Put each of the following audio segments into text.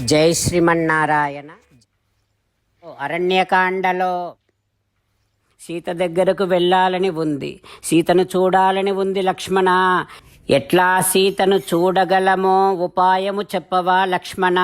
జై శ్రీమన్నారాయణ. అరణ్యకాండలో సీత దగ్గరకు వెళ్ళాలని ఉంది. సీతను చూడాలని ఉంది లక్ష్మణ. ఎట్లా సీతను చూడగలమో ఉపాయము చెప్పవా లక్ష్మణ?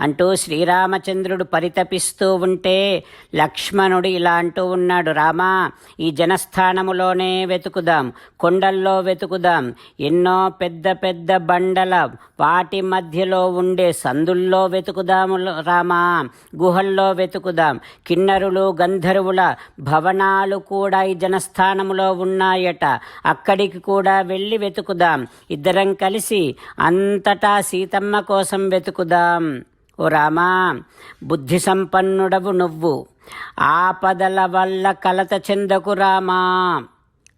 అంటూ శ్రీరామచంద్రుడు పరితపిస్తూ ఉంటే లక్ష్మణుడు ఇలా అంటూ ఉన్నాడు రామా ఈ జనస్థానములోనే వెతుకుదాం కొండల్లో వెతుకుదాం. ఎన్నో పెద్ద పెద్ద బండల వాటి మధ్యలో ఉండే సందుల్లో వెతుకుదాము రామా గుహల్లో వెతుకుదాం. కిన్నరులు గంధర్వుల భవనాలు కూడా ఈ జనస్థానములో ఉన్నాయట. అక్కడికి కూడా వెళ్ళి వెతుకుదాం. ఇద్దరం కలిసి అంతటా సీతమ్మ కోసం వెతుకుదాం. ఓ రామా బుద్ధి సంపన్నుడవు నువ్వు. ఆపదల వల్ల కలత చెందకు రామా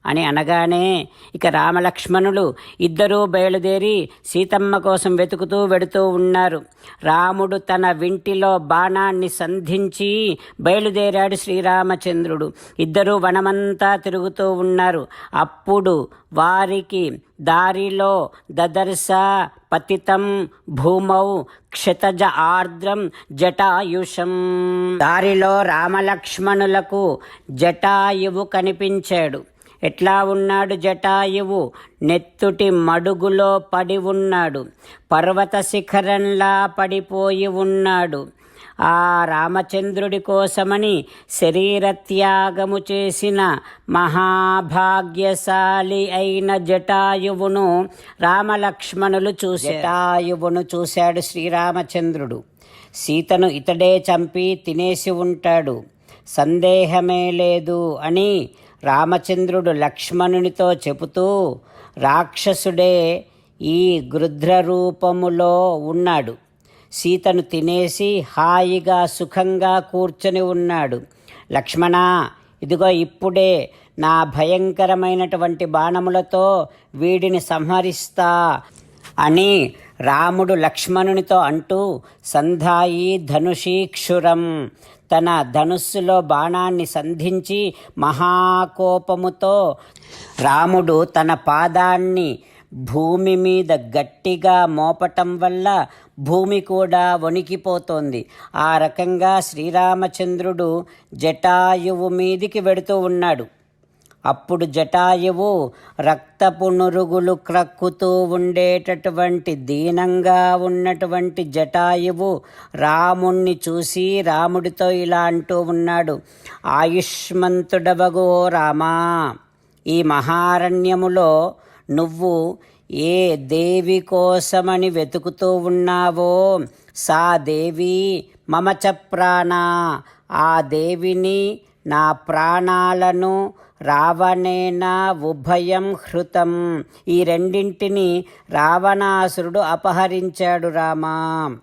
అని అనగానే ఇక రామలక్ష్మణులు ఇద్దరూ బయలుదేరి సీతమ్మ కోసం వెతుకుతూ వెడుతూ ఉన్నారు. రాముడు తన వింటిలో బాణాన్ని సంధించి బయలుదేరాడు శ్రీరామచంద్రుడు. ఇద్దరూ వనమంతా తిరుగుతూ ఉన్నారు. అప్పుడు వారికి దారిలో దదర్శ పతితం భూమౌ క్షతజ ఆర్ద్రం జటాయుషం. దారిలో రామలక్ష్మణులకు జటాయువు కనిపించాడు. ఎట్లా ఉన్నాడు జటాయువు? నెత్తుటి మడుగులో పడి ఉన్నాడు. పర్వత శిఖరంలా పడిపోయి ఉన్నాడు. ఆ రామచంద్రుడి కోసమని శరీరత్యాగము చేసిన మహాభాగ్యశాలి అయిన జటాయువును రామలక్ష్మణులు చూసి జటాయువును చూశాడు శ్రీరామచంద్రుడు. సీతను ఇతడే చంపి తినేసి ఉంటాడు. సందేహమే లేదు అని రామచంద్రుడు లక్ష్మణునితో చెబుతూ రాక్షసుడే ఈ గృధ్ర రూపములో ఉన్నాడు. సీతను తినేసి హాయిగా సుఖంగా కూర్చొని ఉన్నాడు. లక్ష్మణ ఇదిగో ఇప్పుడే నా భయంకరమైనటువంటి బాణములతో వీడిని సంహరిస్తా అని రాముడు లక్ష్మణునితో అంటూ సంధాయి ధనుషీక్షురం తన ధనుస్సులో బాణాన్ని సంధించి మహాకోపముతో రాముడు తన పాదాన్ని భూమి మీద గట్టిగా మోపటం వల్ల భూమి కూడా వణికిపోతోంది. ఆ రకంగా శ్రీరామచంద్రుడు జటాయువు మీదికి వెడుతూ ఉన్నాడు. అప్పుడు జటాయువు రక్తపు నురుగులు క్రక్కుతూ ఉండేటటువంటి దీనంగా ఉన్నటువంటి జటాయువు రాముణ్ణి చూసి రాముడితో ఇలా అంటూ ఉన్నాడు ఆయుష్మంతుడవగో రామా ఈ మహారణ్యములో నువ్వు ఏ దేవి కోసమని వెతుకుతూ ఉన్నావో సా దేవి మమచ ప్రాణ. ఆ దేవిని నా ప్రాణాలను రావణేన ఉభయం హృతం. ఈ రెండింటిని రావణాసురుడు అపహరించాడు రామా.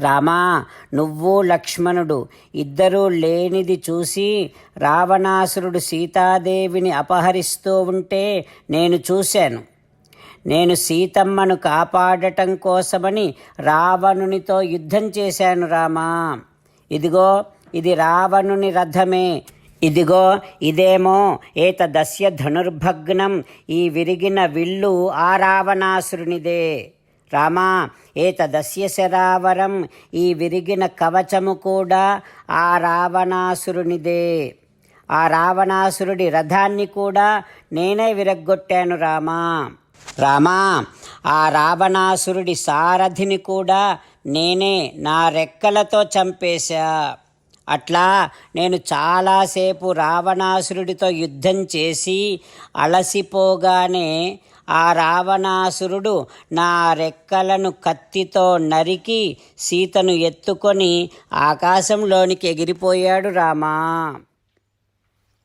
రామా నువ్వు లక్ష్మణుడు. ఇద్దరూ లేనిది చూసి రావణాసురుడు సీతాదేవిని అపహరిస్తూ ఉంటే నేను చూశాను. నేను సీతమ్మను కాపాడటం కోసమని రావణునితో యుద్ధం చేశాను రామా. ఇదిగో ఇది రావణుని రథమే. ఇదిగో ఇదేమో ఏతదస్య ధనుర్భగ్నం. ఈ విరిగిన విల్లు ఆ రావణాసురునిదే. రామా ఏతదస్య శరావరం ఈ విరిగిన కవచము కూడా ఆ రావణాసురునిదే. ఆ రావణాసురుడి రథాన్ని కూడా నేనే విరగ్గొట్టాను రామా. రామా ఆ రావణాసురుడి సారథిని కూడా నేనే నా రెక్కలతో చంపేశా. అట్లా నేను చాలాసేపు రావణాసురుడితో యుద్ధం చేసి అలసిపోగానే ఆ రావణాసురుడు నా రెక్కలను కత్తితో నరికి సీతను ఎత్తుకొని ఆకాశంలోనికి ఎగిరిపోయాడు రామా.